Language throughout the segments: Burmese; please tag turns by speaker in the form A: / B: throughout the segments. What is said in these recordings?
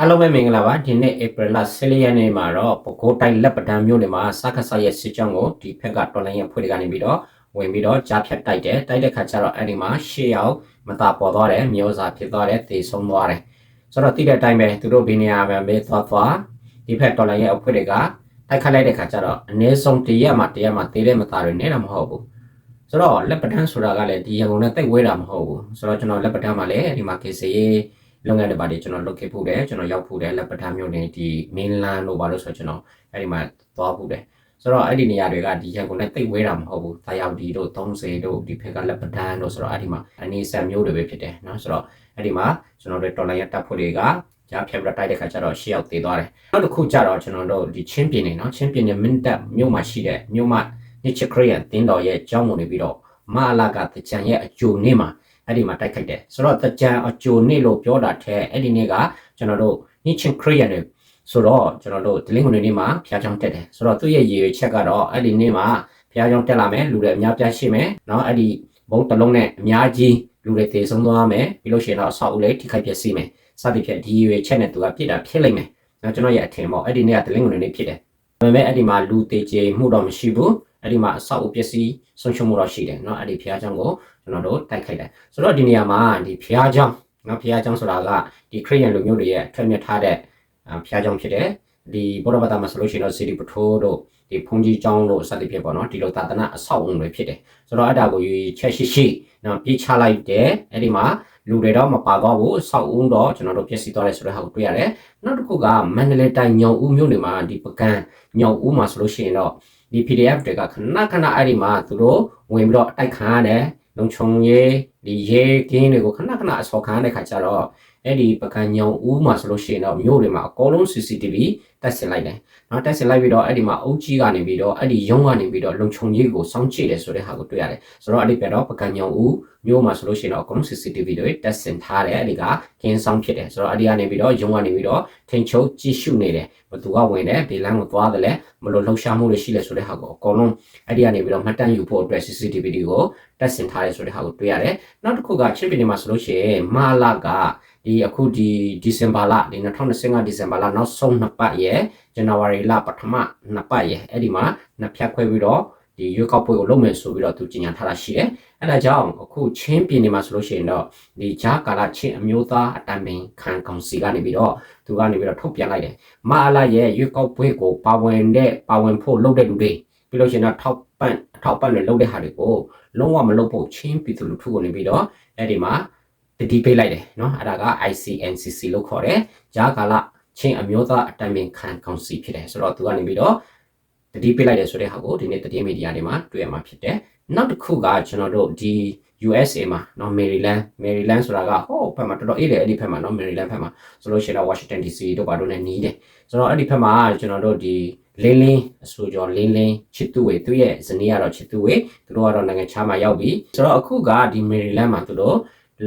A: အားလုံးပဲမင်္ဂလာပါဒီနေ့ဧပြီလ14ရက်နေ့မှာတော့ပဲခူးတိုင်းလက်ပတံမြို့နယ်မှာစက္ကဆရဲ့စစ်ကြောင်းကိုဒီဖက်ကတော်လိုင်းရဲ့ဖွဲ့တွေကနေပြီးတော့ဝင်ပြီးတော့ကြားဖြတ်တိုက်တယ်တိုက်တဲ့ခါကျတော့အဲ့ဒီမှာရှေ့ရောက်မတာပေါ်သွားတယ်မျိုးစားဖြစ်သွားတယ်တေဆုံးသွားတယ်ဆိုတော့တိတဲ့အတိုင်းပဲသူတို့ဘီနေယာပဲမေးသွားသွားဒီဖက်တော်လိုင်းရဲ့အဖွဲ့တွေကတိုက်ခတ်လိုက်တဲ့ခါကျတော့အနည်းဆုံးတရက်မှတရက်မှတေးတဲ့မသားတွေနေတာမဟုတ်ဘူးဆိုတော့လက်ပတန်းဆိုတာကလည်းဒီရန်ကုန်နဲ့တိတ်ဝဲတာမဟုတ်ဘူးဆိုတော့ကျွန်တော်လက်ပတန်းမှာလည်းဒီမှာ KCA လုပ်ငန်းတွေဘာတွေကျွန်တော်လုပ်ခဲ့ဖို့တယ်ကျွန်တော်ရောက်ဖို့တယ်လက်ပထမြို့နယ်ဒီ mainland လို့ဘာလို့ဆိုတော့ကျွန်တော်အဲ့ဒီမှာသွားဖို့တယ်ဆိုတော့အဲ့ဒီနေရာတွေကဒီရန်ကုန်နဲ့တိတ်ဝဲတာမဟုတ်ဘူး။တာယောက်ဒီတို့30တို့ဒီဖက်ကလက်ပတန်းတို့ဆိုတော့အဲ့ဒီမှာအနေဆက်မျိုးတွေပဲဖြစ်တယ်နော်ဆိုတော့အဲ့ဒီမှာကျွန်တော်တို့တော်လိုင်းရတပ်ဖွဲ့တွေကကြားဖြတ်ပြီးတိုက်တဲ့ခါကျတော့ရှေ့ရောက်သေးသွားတယ်။နောက်တစ်ခုကျတော့ကျွန်တော်တို့ဒီချင်းပြင်းနေနော်ချင်းပြင်းနေမင်းတပ်မြို့မှာရှိတဲ့မြို့မညချခရီးရန်တင်းတော်ရဲ့ကျောင်းဝင်နေပြီးတော့မအလာကတကြံရဲ့အကျိုးနေ့မှာ အဲ့ဒီမှာတိုက်ခိုက်တယ်ဆိုတော့တကြံအကျိုနေလို့ပြောတာတဲ့အဲ့ဒီနေ့ကကျွန်တော်တို့ညချင်းခရီးရနေဆိုတော့ကျွန်တော်တို့ဒလင်းကုန်နေနေ့မှာဖျားချောင်းတက်တယ်ဆိုတော့သူ့ရဲ့ရည်ရွယ်ချက်ကတော့အဲ့ဒီနေ့မှာဖျားချောင်းတက်လာမယ်လူတွေအများပြားရှိမယ်เนาะအဲ့ဒီဘုံတစ်လုံးနဲ့အများကြီးလူတွေသေဆုံးသွားမယ်ပြီးလို့ရှိရင်တော့အဆောက်အဦလေးထိခိုက်ပျက်စီးမယ်စသဖြင့်ဒီရည်ရွယ်ချက်နဲ့သူကပြစ်တာဖြစ်လိမ့်မယ်เนาะကျွန်တော်ရဲ့အထင်ပေါ့အဲ့ဒီနေ့ကဒလင်းကုန်နေနေ့ဖြစ်တယ်ဒါပေမဲ့အဲ့ဒီမှာလူသေကြေမှုတော့မရှိဘူး အဲ့ဒီမှာအဆောက်အဦပျက်စီးဆုံးရှုံးမှုတော့ရှိတယ်เนาะအဲ့ဒီဖျားချောင်းကိုကျွန်တော်တို့တိုက်ခိုက်တယ်ဆိုတော့ဒီနေရာမှာဒီဖျားเจ้าနော်ဖျားเจ้าဆိုတာကဒီခရိယန်လူမျိုးတွေရဲ့အထွတ်မြတ်ထားတဲ့ဖျားเจ้าဖြစ်တယ်ဒီဘောရဘတာမှာဆိုလို့ရှိရင်တော့စီဒီပထိုးတို့ဒီဖုန်ကြီးเจ้าတို့စသဖြင့်ပေါ့နော်ဒီလိုသာသနာအဆောက်အုံတွေဖြစ်တယ်ဆိုတော့အဲ့ဒါကိုယူချက်ရှိရှိနော်ပြေးချလိုက်တယ်အဲ့ဒီမှာလူတွေတော့မပါတော့ဘူးဆောက်ဦးတော့ကျွန်တော်တို့ပြည့်စည်သွားတယ်ဆိုတဲ့ဟာကိုတွေ့ရတယ်နောက်တစ်ခုကမန္တလေးတိုင်းညောင်ဦးမြို့နယ်မှာဒီပကံညောင်ဦးမှာဆိုလို့ရှိရင်တော့ ဒီ PDF တွေကခဏခဏအဲ့ဒီမှာသူတို့ဝင်ပြီးတော့အတိုက်ခံရတယ်လုံခြုံရေးဒီရဲကင်းတွေကိုခဏခဏအစော်ခံရတဲ့ခါကျတော့အဲ့ဒီပကံညောင်ဦးမှာဆိုလို့ရှိရင်တော့မြို့တွေမှာအကောလုံး CCTV တက်ဆင်လိုက်တယ်။နော်တက်ဆင်လိုက်ပြီးတော့အဲ့ဒီမှာအုပ်ကြီးကနေပြီးတော့အဲ့ဒီရုံးကနေပြီးတော့လုံခြုံရေးကိုစောင့်ကြည့်တယ်ဆိုတဲ့ဟာကိုတွေ့ရတယ်။ဆိုတော့အဲ့ဒီပြတော့ပကံညောင်ဦးမြို့မှာဆိုလို့ရှိရင်တော့အကောလုံး CCTV တွေတက်ဆင်ထားတယ်အဲ့ဒီကကင်းဆောင်ဖြစ်တယ်။ဆိုတော့အဲ့ဒီကနေပြီးတော့ရုံးကနေပြီးတော့ထိန်ချုပ်ကြည့်ရှုနေတယ်။ဘသူကဝင်တယ်ဘေးလမ်းကိုသွားတယ်လဲမလို့လှုပ်ရှားမှုတွေရှိလဲဆိုတဲ့ဟာကိုအကောလုံးအဲ့ဒီကနေပြီးတော့မှတ်တမ်းယူဖို့အတွက် CCTV တွေကိုတက်ဆင်ထားတယ်ဆိုတဲ့ဟာကိုတွေ့ရတယ်။နောက်တစ်ခုကချစ်ပင်တွေမှာဆိုလို့ရှိရင်မာလာက ဒီအခုဒီဒီဇင်ဘာလဒီ2025ဒီဇင်ဘာလနောက်ဆုံးနှစ်ပတ်ရဲ့ဇန်နဝါရီလပထမနှစ်ပတ်ရဲ့အဲ့ဒီမှာနှစ်ဖြတ်ခွဲပြီးတော့ဒီရွေးကောက်ပွဲကိုလုပ်မယ်ဆိုပြီးတော့သူကြီးညာထားတာရှိတယ်။အဲ့ဒါကြောင့်အခုချင်းပြည်နယ်မှာဆိုလို့ရှိရင်တော့ဒီဂျာကာလာချင်းအမျိုးသားအတံပင်ခံကောင်စီကနေပြီးတော့သူကနေပြီးတော့ထုတ်ပြန်လိုက်တယ်။မအားလာရဲ့ရွေးကောက်ပွဲကိုပါဝင်တဲ့ပါဝင်ဖို့လုပ်တဲ့လူတွေပြီးလို့ရှိရင်တော့ထောက်ပံ့ထောက်ပံ့လို့လုပ်တဲ့ဟာတွေကိုလုံးဝမလုပ်ဖို့ချင်းပြည်သူလူထုကနေပြီးတော့အဲ့ဒီမှာ တတိပေးလိုက်တယ်เนาะအဲ့ဒါက ICNCC လို့ခေါ်တယ်ဂျာကာလာချင်းအမျိုးသားအတံပင်ခံကောင်စီဖြစ်တယ်ဆိုတော့သူကနေပြီးတော့တတိပေးလိုက်တယ်ဆိုတဲ့ဟာကိုဒီနေ့တတိမီဒီယာတွေမှာတွေ့ရမှာဖြစ်တယ်နောက်တစ်ခုကကျွန်တော်တို့ဒီ USA မှာเนาะ Maryland Maryland ဆိုတာကဟိုဘက်မှာတော်တော်အေးတယ်အဲ့ဒီဘက်မှာเนาะ Maryland ဘက်မှာဆိုလို့ရှိရင်တော့ Washington DC တို့ဘာတို့လည်းနီးတယ်ဆိုတော့အဲ့ဒီဘက်မှာကျွန်တော်တို့ဒီလင်းလင်းအဆိုကျော်လင်းလင်းချစ်သူဝေသူရဲ့ဇနီးကတော့ချစ်သူဝေသူတို့ကတော့နိုင်ငံခြားမှာရောက်ပြီဆိုတော့အခုကဒီ Maryland မှာသူတို့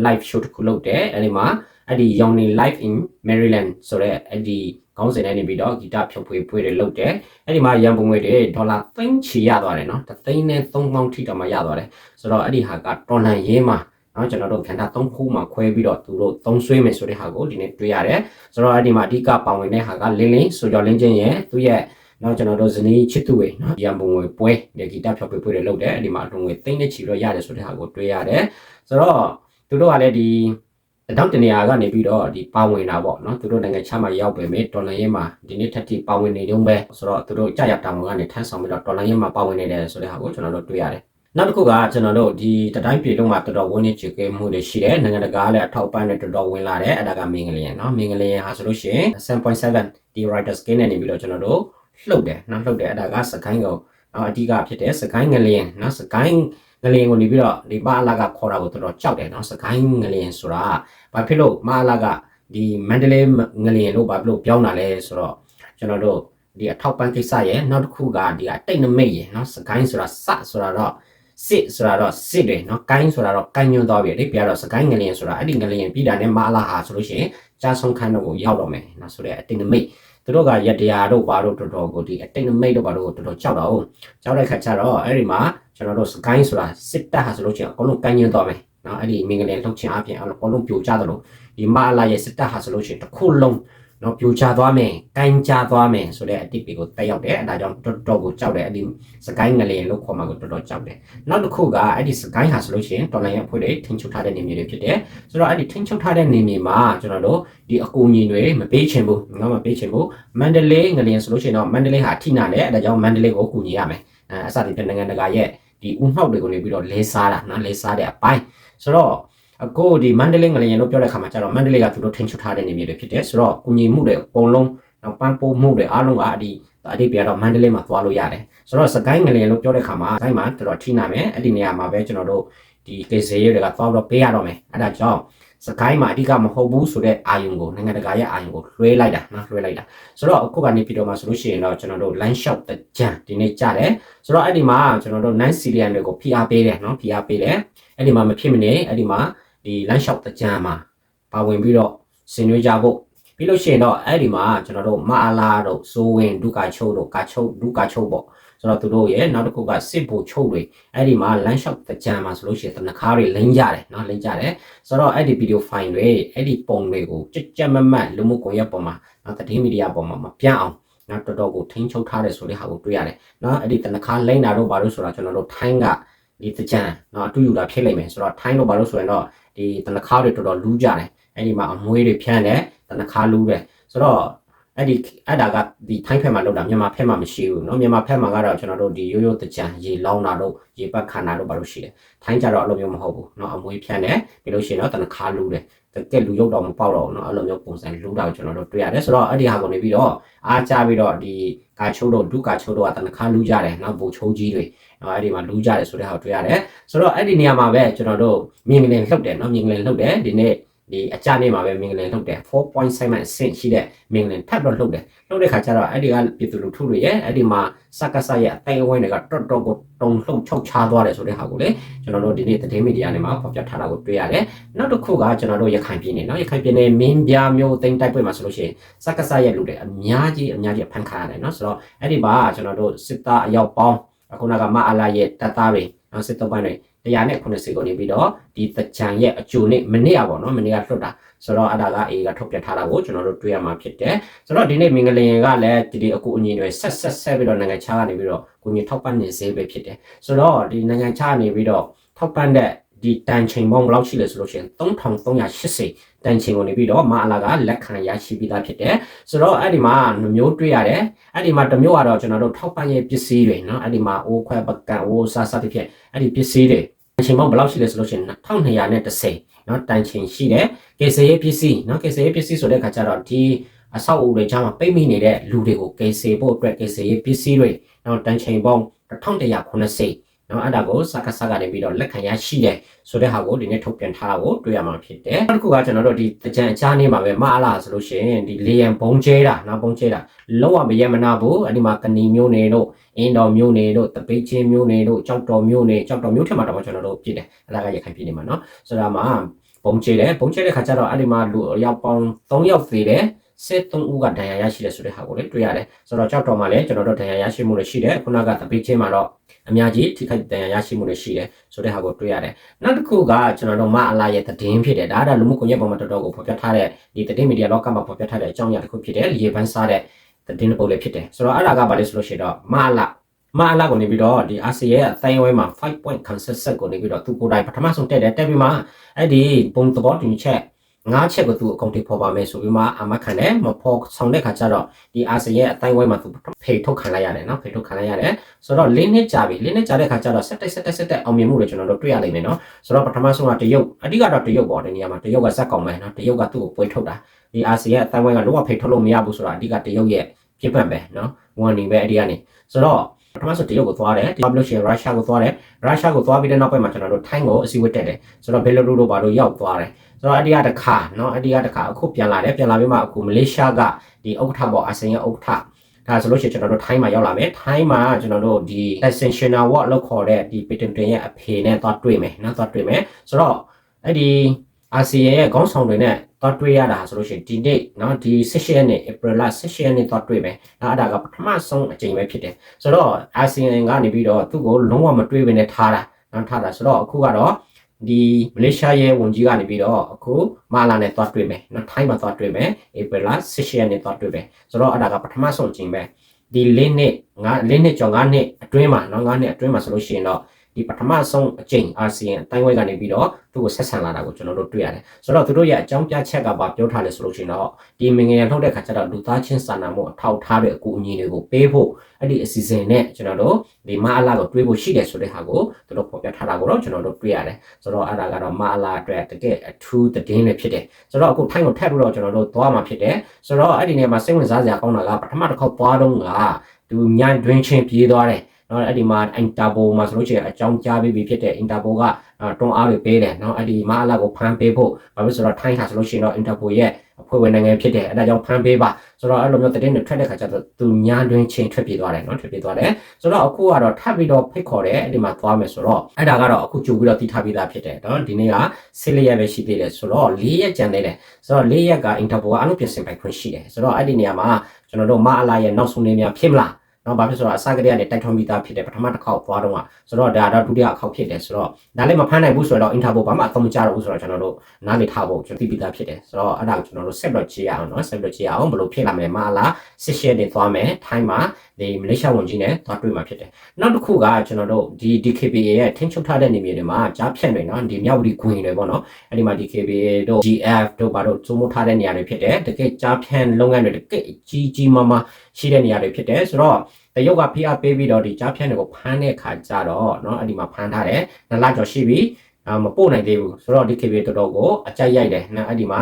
A: live show တစ်ခုလုပ်တယ်အဲ့ဒီမှာအဲ့ဒီ Yoni Live in Maryland ဆိုတဲ့အဲ့ဒီခေါင်းစဉ်နဲ့နေပြီးတော့ဂီတဖြုတ်ဖွေဖွေတွေလုပ်တယ်အဲ့ဒီမှာရန်ပုံငွေတွေဒေါ်လာသိန်းချီရသွားတယ်နော်တသိန်းနဲ့3000ထိတောင်မှရသွားတယ်ဆိုတော့အဲ့ဒီဟာကတော်လန်ရေးမှာနော်ကျွန်တော်တို့ခန္ဓာ၃ခုမှာခွဲပြီးတော့သူတို့သုံးဆွေးမယ်ဆိုတဲ့ဟာကိုဒီနေ့တွေ့ရတယ်ဆိုတော့အဲ့ဒီမှာအဓိကပါဝင်တဲ့ဟာကလင်းလင်းဆိုကြော်လင်းချင်းရဲ့သူရဲ့နောက်ကျွန်တော်တို့ဇနီးချစ်သူဝေနော်ရန်ပုံငွေပွဲဒီဂီတဖြောက်ပွဲပွဲတွေလုပ်တယ်အဲ့ဒီမှာအတုံငွေသိန်းနဲ့ချီတော့ရတယ်ဆိုတဲ့ဟာကိုတွေ့ရတယ်ဆိုတော့ သူတို့ကလည်းဒီတောက်တနေရာကနေပြီးတော့ဒီပါဝင်တာပေါ့နော်သူတို့နိုင်ငံခြားမှာရောက်ပေမဲ့ဒေါ်လာရင်းမှာဒီနေ့ထက်ထိပါဝင်နေတုန်းပဲဆိုတော့သူတို့ကြာရတာဝန်ကနေထမ်းဆောင်ပြီးတော့ဒေါ်လာရင်းမှာပါဝင်နေတယ်ဆိုတဲ့ဟာကိုကျွန်တော်တို့တွေ့ရတယ်နောက်တစ်ခုကကျွန်တော်တို့ဒီတတိုင်းပြည်လုံးမှာတော်တော်ဝင်းနေချေကဲမှုတွေရှိတယ်နိုင်ငံတကာလည်းအထောက်ပံ့နဲ့တော်တော်ဝင်လာတယ်အဲ့ဒါကမင်္ဂလင်နော်မင်္ဂလင်ဟာဆိုလို့ရှိရင်7.7ဒီ writer scale နဲ့နေပြီးတော့ကျွန်တော်တို့လှုပ်တယ်နော်လှုပ်တယ်အဲ့ဒါကစကိုင်းကိုအဓိကဖြစ်တယ်စကိုင်းငလျင်နော်စကိုင်း ငလျင်ကိုနေပြီးတော့ဒီမအလာကခေါ်တာကိုတော်တော်ကြောက်တယ်နော်စကိုင်းငလျင်ဆိုတာဘာဖြစ်လို့မအလာကဒီမန္တလေးငလျင်လို့ဘာဖြစ်လို့ပြောင်းတာလဲဆိုတော့ကျွန်တော်တို့ဒီအထောက်ပံ့ကိစ္စရယ်နောက်တစ်ခုကဒီကတိတ်နမိတ်ရယ်နော်စကိုင်းဆိုတာစဆိုတာတော့စစ်ဆိုတာတော့စစ်တယ်နော်ကိုင်းဆိုတာတော့ကိုင်းညွန်းသွားပြီလေပြရတော့စကိုင်းငလျင်ဆိုတာအဲ့ဒီငလျင်ပြည်တာနဲ့မအလာဟာဆိုလို့ရှိရင်ကြာဆုံးခန်းတော့ကိုရောက်တော့မယ်နော်ဆိုတဲ့အတိတ်နမိတ် သူတို့ကရတရားတို့ဘာတို့တော်တော်ကိုဒီအတိတ်နမိတ်တို့ဘာတို့ကိုတော်တော်ကြောက်တော့ကြောက်တဲ့ခါကျတော့အဲ့ဒီမှာကျွန်တော်တို့စကိုင်းဆိုတာစစ်တပ်ဟာဆိုလို့ချင်းအကုန်လုံးကန့်ညင်းသွားမယ်နော်အဲ့ဒီမင်္ဂလာလှုပ်ခြင်းအပြင်အကုန်လုံးပြိုကျသလိုဒီမအလာရဲ့စစ်တပ်ဟာဆိုလို့ချင်းတစ်ခုလုံး နော်ပြိုချသွားမယ်ကိုင်းချသွားမယ်ဆိုတဲ့အတိတ်တွေကိုတက်ရောက်တယ်အဲဒါကြောင့်တော်တော်ကိုကြောက်တယ်အဲ့ဒီစကိုင်းငလျင်လို့ခေါ်မှာကိုတော်တော်ကြောက်တယ်နောက်တစ်ခုကအဲ့ဒီစကိုင်းဟာဆိုလို့ရှိရင်တော်လိုင်းရအဖွဲ့တွေထိန်းချုပ်ထားတဲ့နေမြေတွေဖြစ်တယ်ဆိုတော့အဲ့ဒီထိန်းချုပ်ထားတဲ့နေမြေမှာကျွန်တော်တို့ဒီအကူအညီတွေမပေးချင်ဘူးငါမပေးချင်ဘူးမန္တလေးငလျင်ဆိုလို့ရှိရင်တော့မန္တလေးဟာထိနာတယ်အဲဒါကြောင့်မန္တလေးကိုကူညီရမယ်အဲအစဒီပြနိုင်ငံတကာရဲ့ဒီဥနှောက်တွေကိုနေပြီးတော့လဲစားတာနော်လဲစားတဲ့အပိုင်းဆိုတော့ အခုဒီမန္တလေးငလျင်လို့ပြောတဲ့ခါမှာကျတော့မန္တလေးကသူတို့ထိန်းချုပ်ထားတဲ့နေမြေတွေဖြစ်တယ်ဆိုတော့ကူညီမှုတွေအကုန်လုံးနောက်ပန်းပိုးမှုတွေအားလုံးကအဒီအတိတ်ပြတော့မန္တလေးမှာသွားလို့ရတယ်ဆိုတော့စကိုင်းငလျင်လို့ပြောတဲ့ခါမှာစကိုင်းမှာတော်တော်ထိနာမယ်အဲ့ဒီနေရာမှာပဲကျွန်တော်တို့ဒီကေဆေးတွေကသွားတော့ပေးရတော့မယ်အဲ့ဒါကြောင့်စကိုင်းမှာအဓိကမဟုတ်ဘူးဆိုတဲ့အာယုံကိုနိုင်ငံတကာရဲ့အာယုံကိုလွှဲလိုက်တာနော်လွှဲလိုက်တာဆိုတော့အခုကနေပြီးတော့မှဆိုလို့ရှိရင်တော့ကျွန်တော်တို့ line shot တကြံဒီနေ့ကြတယ်ဆိုတော့အဲ့ဒီမှာကျွန်တော်တို့ nine CDN တွေကိုဖိအားပေးတယ်နော်ဖိအားပေးတယ်အဲ့ဒီမှာမဖြစ်မနေအဲ့ဒီမှာ ဒီ line shot တကြံမှာပါဝင်ပြီးတော့ဆင်နွှဲကြဖို့ပြီးလို့ရှိရင်တော့အဲ့ဒီမှာကျွန်တော်တို့မအားလာတို့စိုးဝင်ဒုက္ခချုပ်တို့ကာချုပ်ဒုက္ခချုပ်ပေါ့ဆိုတော့သူတို့ရဲ့နောက်တစ်ခုကစစ်ဖို့ချုပ်တွေအဲ့ဒီမှာ line shot တကြံမှာဆိုလို့ရှိရင်တနခါးတွေလိမ့်ကြတယ်နော်လိမ့်ကြတယ်ဆိုတော့အဲ့ဒီ video file တွေအဲ့ဒီပုံတွေကိုကြက်ကြက်မမတ်လူမှုကွန်ရက်ပေါ်မှာနော်တတိမီဒီယာပေါ်မှာမပြန့်အောင်နော်တော်တော်ကိုထိန်းချုပ်ထားတယ်ဆိုတဲ့ဟာကိုတွေ့ရတယ်နော်အဲ့ဒီတနခါးလိမ့်တာတို့ဘာလို့ဆိုတာကျွန်တော်တို့ထိုင်းက ဒီတကြံနော်အတူယူတာဖြစ်လိမ့်မယ်ဆိုတော့ထိုင်းတို့ဘာလို့ဆိုရင်တော့ဒီတနခါးတွေတော်တော်လူးကြတယ်အဲ့ဒီမှာအမွှေးတွေဖြန်းတယ်တနခါးလူးတယ်ဆိုတော့ အဲ့ဒီအဲ့ဒါကဒီထိုင်းဖက်မှာလောက်တာမြန်မာဖက်မှာမရှိဘူးเนาะမြန်မာဖက်မှာကတော့ကျွန်တော်တို့ဒီရိုးရိုးတကြံရေလောင်းတာတို့ရေပတ်ခါတာတို့ဘာလို့ရှိတယ်ထိုင်းကြတော့အဲ့လိုမျိုးမဟုတ်ဘူးเนาะအမွေးဖြန်းတယ်ပြီးလို့ရှိရင်တော့တနခါလူတယ်တကယ်လူရုပ်တော့မပေါက်တော့ဘူးเนาะအဲ့လိုမျိုးပုံစံလူတာကိုကျွန်တော်တို့တွေ့ရတယ်ဆိုတော့အဲ့ဒီဟာကိုနေပြီးတော့အားကြပြီးတော့ဒီကာချိုးတို့ဒုကာချိုးတို့ကတနခါလူကြတယ်เนาะဘူချိုးကြီးတွေเนาะအဲ့ဒီမှာလူကြတယ်ဆိုတဲ့ဟာကိုတွေ့ရတယ်ဆိုတော့အဲ့ဒီနေရာမှာပဲကျွန်တော်တို့မြင်ကလေးလှုပ်တယ်เนาะမြင်ကလေးလှုပ်တယ်ဒီနေ့ ဒီအကြနေမှာပဲမင်္ဂလင်လှုပ်တယ်4.7အဆင့်ရှိတဲ့မင်္ဂလင်ထပ်တော့လှုပ်တယ်လှုပ်တဲ့ခါကျတော့အဲ့ဒီကပြည်သူလူထုတွေရဲ့အဲ့ဒီမှာစက္ကစရဲ့အတိုင်းအဝိုင်းတွေကတော်တော်ကိုတုံလှုပ်ချုပ်ချသွားတယ်ဆိုတဲ့ဟာကိုလေကျွန်တော်တို့ဒီနေ့သတင်းမီဒီယာတွေမှာဖော်ပြထားတာကိုတွေ့ရတယ်နောက်တစ်ခုကကျွန်တော်တို့ရခိုင်ပြည်နယ်နော်ရခိုင်ပြည်နယ်မင်းပြားမျိုးသိမ်းတိုက်ပွဲမှာဆိုလို့ရှိရင်စက္ကစရဲ့လူတွေအများကြီးအများကြီးဖန်ခါရတယ်နော်ဆိုတော့အဲ့ဒီမှာကျွန်တော်တို့စစ်သားအယောက်ပေါင်းအခုနကမအလာရဲ့တပ်သားတွေနော်စစ်တပ်ပိုင်းတွေ 190ကိုနေပြီးတော့ဒီတကြံရဲ့အကျိုးနဲ့မနေ့ကပေါ့နော်မနေ့ကလွတ်တာဆိုတော့အဲ့ဒါကအေကထုတ်ပြထားတာကိုကျွန်တော်တို့တွေ့ရမှာဖြစ်တယ်ဆိုတော့ဒီနေ့မင်္ဂလင်ကလည်းဒီဒီအကူအညီတွေဆက်ဆက်ဆက်ပြီးတော့နိုင်ငံခြားကနေပြီးတော့ကိုညီထောက်ပံ့နေစေပဲဖြစ်တယ်ဆိုတော့ဒီနိုင်ငံခြားနေပြီးတော့ထောက်ပံ့တဲ့ ဒီတန်ချိန်ပေါင်းဘယ်လောက်ရှိလဲဆိုလို့ရှိရင်3380တန်ချိန်ကိုနေပြီးတော့မအလာကလက်ခံရရှိပြီးသားဖြစ်တယ်ဆိုတော့အဲ့ဒီမှာမျိုးတွေ့ရတယ်အဲ့ဒီမှာတစ်မျိုးကတော့ကျွန်တော်တို့ထောက်ပံ့ရဲ့ပစ္စည်းတွေเนาะအဲ့ဒီမှာအိုးခွဲပကံအိုးစားစားတစ်ဖြစ်အဲ့ဒီပစ္စည်းတွေအချိန်ပေါင်းဘယ်လောက်ရှိလဲဆိုလို့ရှိရင်1210เนาะတန်ချိန်ရှိတယ်ကေဆေးရေးပစ္စည်းเนาะကေဆေးရေးပစ္စည်းဆိုတဲ့ခါကျတော့ဒီအဆောက်အဦတွေကြားမှာပိတ်မိနေတဲ့လူတွေကိုကေဆေးဖို့အတွက်ကေဆေးရေးပစ္စည်းတွေเนาะတန်ချိန်ပေါင်း1190 နော်အဲ့ဒါကိုစကားစကားနေပြီးတော့လက်ခံရရှိတယ်ဆိုတဲ့ဟာကိုဒီနေ့ထုတ်ပြန်ထားတာကိုတွေ့ရမှာဖြစ်တယ်နောက်တစ်ခုကကျွန်တော်တို့ဒီတကြံအချားနေမှာပဲမအားလားဆိုလို့ရှိရင်ဒီလေယံဘုံကျဲတာနော်ဘုံကျဲတာလုံးဝမရမနာဘူးအဲ့ဒီမှာကဏီမျိုးနေတို့အင်းတော်မျိုးနေတို့တပိတ်ချင်းမျိုးနေတို့ကြောက်တော်မျိုးနေကြောက်တော်မျိုးထက်မှာတော့ကျွန်တော်တို့ပြည့်တယ်အဲ့ဒါကရခိုင်ပြည်နေမှာနော်ဆိုတော့မှာဘုံကျဲတယ်ဘုံကျဲတဲ့ခါကျတော့အဲ့ဒီမှာလူရောက်ပေါင်း3ယောက်သေးတယ် 73ဦးကဒဏ်ရာရရှိတယ်ဆိုတဲ့ဟာကိုလည်းတွေ့ရတယ်ဆိုတော့ကြောက်တော်မှာလည်းကျွန်တော်တို့ဒဏ်ရာရရှိမှုတွေရှိတယ်ခုနကတပိတ်ချင်းမှာတော့အများကြီးထိခိုက်ဒဏ်ရာရရှိမှုတွေရှိတယ်ဆိုတဲ့ဟာကိုတွေ့ရတယ်နောက်တစ်ခုကကျွန်တော်တို့မအလာရဲ့သတင်းဖြစ်တယ်ဒါကလူမှုကွန်ရက်ပေါ်မှာတော်တော်ကိုဖော်ပြထားတဲ့ဒီသတင်းမီဒီယာလောကမှာဖော်ပြထားတဲ့အကြောင်းအရာတစ်ခုဖြစ်တယ်ရေပန်းစားတဲ့သတင်းပုံလေးဖြစ်တယ်ဆိုတော့အဲ့ဒါကဘာလဲဆိုလို့ရှိရင်တော့မအလာမအလာကိုနေပြီးတော့ဒီအာဆီယံအတိုင်းဝဲမှာ5 point consensus ကိုနေပြီးတော့သူကိုယ်တိုင်ပထမဆုံးတက်တယ်တက်ပြီးမှအဲ့ဒီပုံသဘောတူညီချက် ငါးချက်ကိုသူအကောင့်တွေပေါ်ပါမယ်ဆိုပြီးမှအမခံတယ်မဖော်ဆောင်တဲ့ခါကျတော့ဒီအာဆီယံအတိုင်းဝဲမှာသူဖေထုတ်ခံလိုက်ရတယ်နော်ဖေထုတ်ခံလိုက်ရတယ်ဆိုတော့၄နှစ်ကြာပြီ၄နှစ်ကြာတဲ့ခါကျတော့ဆက်တက်ဆက်တက်ဆက်တက်အောင်မြင်မှုတွေကျွန်တော်တို့တွေ့ရလိမ့်မယ်နော်ဆိုတော့ပထမဆုံးကတရုတ်အဓိကတော့တရုတ်ပေါ့ဒီနေရာမှာတရုတ်ကဇက်ကောင်ပဲနော်တရုတ်ကသူ့ကိုပွဲထုတ်တာဒီအာဆီယံအတိုင်းဝဲကလုံးဝဖေထုတ်လို့မရဘူးဆိုတော့အဓိကတရုတ်ရဲ့ပြစ်ပံ့ပဲနော်ဝန်နေပဲအဒီကနေဆိုတော့ပထမဆုံးတရုတ်ကိုသွားတယ်ဒီလို့ရှိရင်ရုရှားကိုသွားတယ်ရုရှားကိုသွားပြီးတဲ့နောက်ပိုင်းမှာကျွန်တော်တို့ထိုင်းကိုအစည်းအဝေးတက်တယ်ဆိုတော့ဘယ်လိုလိုပါလို့ရောက်သွားတယ် ဆိုတော့အဒီကတခါเนาะအဒီကတခါအခုပြန်လာတယ်ပြန်လာပြီးမှအခုမလေးရှားကဒီဥက္ကဋ္ဌပေါ့အာဆီယံဥက္ကဋ္ဌဒါဆိုလို့ရှိရင်ကျွန်တော်တို့ထိုင်းမှာရောက်လာမယ်ထိုင်းမှာကျွန်တော်တို့ဒီ extensional work လောက်ခေါ်တဲ့ဒီ patent ရဲ့အဖေနဲ့သွားတွေ့မယ်နော်သွားတွေ့မယ်ဆိုတော့အဲ့ဒီအာဆီယံရဲ့ခေါင်းဆောင်တွေနဲ့သွားတွေ့ရတာဆိုလို့ရှိရင်ဒီနေ့เนาะဒီ16ရက်နေ့ April 16ရက်နေ့သွားတွေ့မယ်။အဲ့ဒါကပထမဆုံးအကြိမ်ပဲဖြစ်တယ်။ဆိုတော့အာဆီယံကနေပြီးတော့သူ့ကိုလုံးဝမတွေ့ဘဲနဲ့ထားတာ။နော်ထားတာဆိုတော့အခုကတော့ ဒီမလေးရှားရဲ့ဝန်ကြီးကနေပြီးတော့အခုမာလာနဲ့သွားတွေ့မယ်နော်ထိုင်းမှာသွားတွေ့မယ်ဧပြီလ16ရက်နေ့သွားတွေ့မယ်ဆိုတော့အဲ့ဒါကပထမဆုံးချိန်ပဲဒီ၄နှစ်ငါ၄နှစ်ကျော်၅နှစ်အတွင်းမှာနော်၅နှစ်အတွင်းမှာဆိုလို့ရှိရင်တော့ ဒီပထမဆုံးအကြိမ်အာဆီယံအတိုင်းဝဲကနေပြီးတော့သူ့ကိုဆက်ဆံလာတာကိုကျွန်တော်တို့တွေ့ရတယ်ဆိုတော့သူတို့ရဲ့အကြောင်းပြချက်ကဘာပြောထားလဲဆိုလို့ရှိရင်တော့ဒီမင်္ဂလာထုတ်တဲ့ခါကျတော့လူသားချင်းစာနာမှုအထောက်ထားတဲ့အကူအညီတွေကိုပေးဖို့အဲ့ဒီအစီအစဉ်နဲ့ကျွန်တော်တို့ဒီမအလာကိုတွေးဖို့ရှိတယ်ဆိုတဲ့ဟာကိုသူတို့ဖော်ပြထားတာကိုတော့ကျွန်တော်တို့တွေ့ရတယ်ဆိုတော့အဲ့ဒါကတော့မအလာအတွက်တကယ်အထူးသတင်းတွေဖြစ်တယ်ဆိုတော့အခုထိုင်းကိုထပ်ပြီးတော့ကျွန်တော်တို့သွားမှာဖြစ်တယ်ဆိုတော့အဲ့ဒီနေရာမှာစိတ်ဝင်စားစရာကောင်းတာကပထမတစ်ခေါက်သွားတော့ကသူညတွင်းချင်းပြေးသွားတယ် နော်အဲ့ဒီမှာအင်တာပိုမှာဆိုလို့ရှိရင်အကြောင်းကြားပြီးပြီဖြစ်တဲ့အင်တာပိုကတွန်းအားတွေပေးတယ်နော်အဲ့ဒီမအလာကိုဖမ်းပေးဖို့ဘာလို့ဆိုတော့ထိုင်းဟာဆိုလို့ရှိရင်တော့အင်တာပိုရဲ့အဖွဲ့ဝင်နိုင်ငံဖြစ်တယ်အဲ့ဒါကြောင့်ဖမ်းပေးပါဆိုတော့အဲ့လိုမျိုးသတင်းတွေထွက်တဲ့ခါကျတော့သူညာတွင်ချင်းထွက်ပြေးသွားတယ်နော်ထွက်ပြေးသွားတယ်ဆိုတော့အခုကတော့ထပ်ပြီးတော့ဖိတ်ခေါ်တယ်အဲ့ဒီမှာသွားမယ်ဆိုတော့အဲ့ဒါကတော့အခုကြိုပြီးတော့တည်ထားပြီးသားဖြစ်တယ်နော်ဒီနေ့ကဆေးလျက်ပဲရှိသေးတယ်ဆိုတော့၄ရက်ကြံသေးတယ်ဆိုတော့၄ရက်က interpol ကအလုပ်ပြင်ဆင်ပိုင်ခွင့်ရှိတယ်ဆိုတော့အဲ့ဒီနေရာမှာကျွန်တော်တို့မအလာရဲ့နောက်ဆုံးနေများဖြစ်မလား နော်ဘာဖြစ်ဆိုတော့အစကတည်းကနေတိုက်ထွန်းပြီးသားဖြစ်တယ်ပထမတစ်ခေါက်သွားတော့ဆိုတော့ဒါတော့ဒုတိယအခေါက်ဖြစ်တယ်ဆိုတော့ဒါလည်းမဖမ်းနိုင်ဘူးဆိုတော့ interpol ဘာမှအသုံးမချတော့ဘူးဆိုတော့ကျွန်တော်တို့နားလည်ထားဖို့ကျွန်တော်သိပြီးသားဖြစ်တယ်ဆိုတော့အဲ့ဒါကိုကျွန်တော်တို့ဆက်ပြီးတော့ကြည့်ရအောင်နော်ဆက်ပြီးတော့ကြည့်ရအောင်ဘယ်လိုဖြစ်လာမလဲမလားစစ်ရှယ်တွေသွားမယ်ထိုင်းမှာဒီမလေးရှားဝန်ကြီးနဲ့သွားတွေ့မှာဖြစ်တယ်နောက်တစ်ခုကကျွန်တော်တို့ဒီ DKBA ရဲ့ထင်းချုပ်ထားတဲ့နေမြေတွေမှာကြားဖြတ်တွေနော်ဒီမြောက်ဝတီခွင်တွေပေါ့နော်အဲ့ဒီမှာ DKBA တို့ GF တို့ဘာတို့စုံမထားတဲ့နေရာတွေဖြစ်တယ်တကယ်ကြားဖြတ်လုပ်ငန်းတွေတကယ်ကြီးကြီးမားမား ရှိတဲ့နေရာတွေဖြစ်တယ်ဆိုတော့တရုတ်ကဖိအားပေးပြီးတော့ဒီကြားဖြတ်တွေကိုဖမ်းတဲ့ခါကျတော့เนาะအဲ့ဒီမှာဖမ်းထားတယ်နှစ်လကျော်ရှိပြီအာမပို့နိုင်သေးဘူးဆိုတော့ DKB တော်တော်ကိုအကြိုက်ရိုက်တယ်နော်အဲ့ဒီမှာ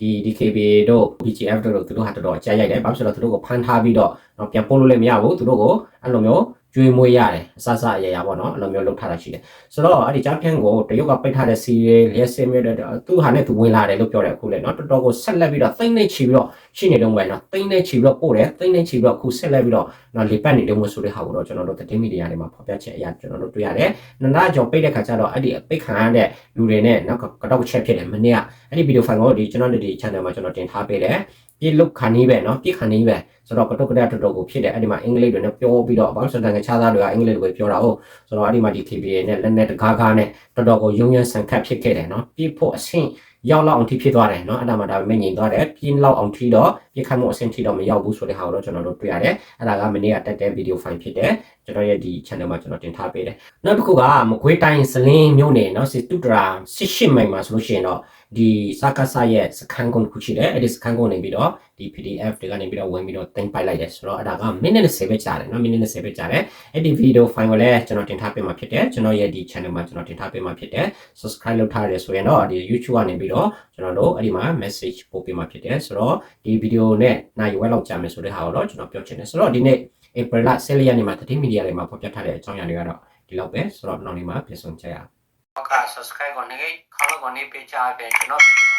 A: ဒီ DKB တို့ BGF တို့သူတို့ဟာတော်တော်အကြိုက်ရိုက်တယ်ဘာဖြစ်လို့လဲသူတို့ကိုဖမ်းထားပြီးတော့နော်ပြန်ပို့လို့လည်းမရဘူးသူတို့ကိုအဲ့လိုမျိုးကျွေးမွေးရတယ်အဆဆအရရပေါ့နော်အဲ့လိုမျိုးလုပ်ထားတာရှိတယ်ဆိုတော့အဲ့ဒီကြားဖြန့်ကိုတရုတ်ကပိတ်ထားတဲ့စီးရဲလျက်စင်းမြတဲ့သူဟာနဲ့သူဝင်လာတယ်လို့ပြောတယ်အခုလေနော်တော်တော်ကိုဆက်လက်ပြီးတော့သိမ့်နေချီပြီးတော့ ရှိနေတော့ပဲနော်သိမ့်နေချီပြီးတော့ပို့တယ်သိမ့်နေချီပြီးတော့အခုဆက်လက်ပြီးတော့နော်လေပတ်နေတယ်လို့ဆိုတဲ့ဟာကိုတော့ကျွန်တော်တို့သတင်းမီဒီယာတွေမှာဖော်ပြချက်အရာကျွန်တော်တို့တွေ့ရတယ်နန္ဒကျော်ပိတ်တဲ့ခါကျတော့အဲ့ဒီပိတ်ခံရတဲ့လူတွေနဲ့နော်ကတော့ချက်ဖြစ်တယ်မနေ့ကအဲ့ဒီဗီဒီယိုဖိုင်ကိုဒီကျွန်တော်တို့ဒီ channel မှာကျွန်တော်တင်ထားပေးတယ်ပြလုတ်ခါနီးပဲเนาะပြခါနီးပဲဆိုတော့ကတော့ကတဲ့တော်တော်ကိုဖြစ်တယ်အဲ့ဒီမှာအင်္ဂလိပ်တွေနဲ့ပြောပြီးတော့ဘာလို့ဆိုတော့ငါခြားသားတွေကအင်္ဂလိပ်တွေပြောတာဟုတ်ဆိုတော့အဲ့ဒီမှာဒီ KPA နဲ့လက်နဲ့တကားကားနဲ့တော်တော်ကိုရုံရဆန်ခတ်ဖြစ်ခဲ့တယ်เนาะပြဖို့အဆင့် ရောက်လောက်အောင်ထိဖြစ်သွားတယ်เนาะအဲ့ဒါမှဒါပေမဲ့ငြိမ်သွားတယ်ပြင်းလောက်အောင်ထိတော့ပြခတ်မှုအဆင့်ထိတော့မရောက်ဘူးဆိုတဲ့ဟာကိုတော့ကျွန်တော်တို့တွေ့ရတယ်အဲ့ဒါကမနေ့ကတက်တဲ့ဗီဒီယိုဖိုင်ဖြစ်တယ်ကျွန်တော်ရဲ့ဒီ channel မှာကျွန်တော်တင်ထားပေးတယ်နောက်တစ်ခုကမကွေးတိုင်းစလင်းမြို့နယ်เนาะစစ်တူတရာစစ်ရှိမိုင်မှာဆိုလို့ရှိရင်တော့ ဒီစကားဆရဲ့စကန်ကုန်ခုရှိတယ်အဲ့ဒီစကန်ကုန်နေပြီးတော့ဒီ PDF တွေကနေပြီးတော့ဝင်ပြီးတော့တင်ပိုက်လိုက်တယ်ဆိုတော့အဲ့ဒါကမိနစ်20ပဲကြာတယ်နော်မိနစ်20ပဲကြာတယ်အဲ့ဒီ video file ကိုလည်းကျွန်တော်တင်ထားပေးမှာဖြစ်တယ်ကျွန်တော်ရဲ့ဒီ channel မှာကျွန်တော်တင်ထားပေးမှာဖြစ်တယ် subscribe လုပ်ထားတယ်ဆိုရင်တော့ဒီ YouTube ကနေပြီးတော့ကျွန်တော်တို့အဲ့ဒီမှာ message ပို့ပေးမှာဖြစ်တယ်ဆိုတော့ဒီ video နဲ့နိုင်ဝဲလောက်ကြာမယ်ဆိုတဲ့ဟာကိုတော့ကျွန်တော်ပြောချင်တယ်ဆိုတော့ဒီနေ့ April 14ရက်နေ့မှာသတင်းမီဒီယာတွေမှာဖော်ပြထားတဲ့အကြောင်းအရာတွေကတော့ဒီလောက်ပဲဆိုတော့နောက်နေ့မှာပြန်ဆုံကြရအောင် ကဲ့ subscribe ကိုနေခေါင်းကိုနေပေးချပေးကျွန်တော်ဗီဒီယိုကိုကြည့်ရှုနိုင်ပါတယ်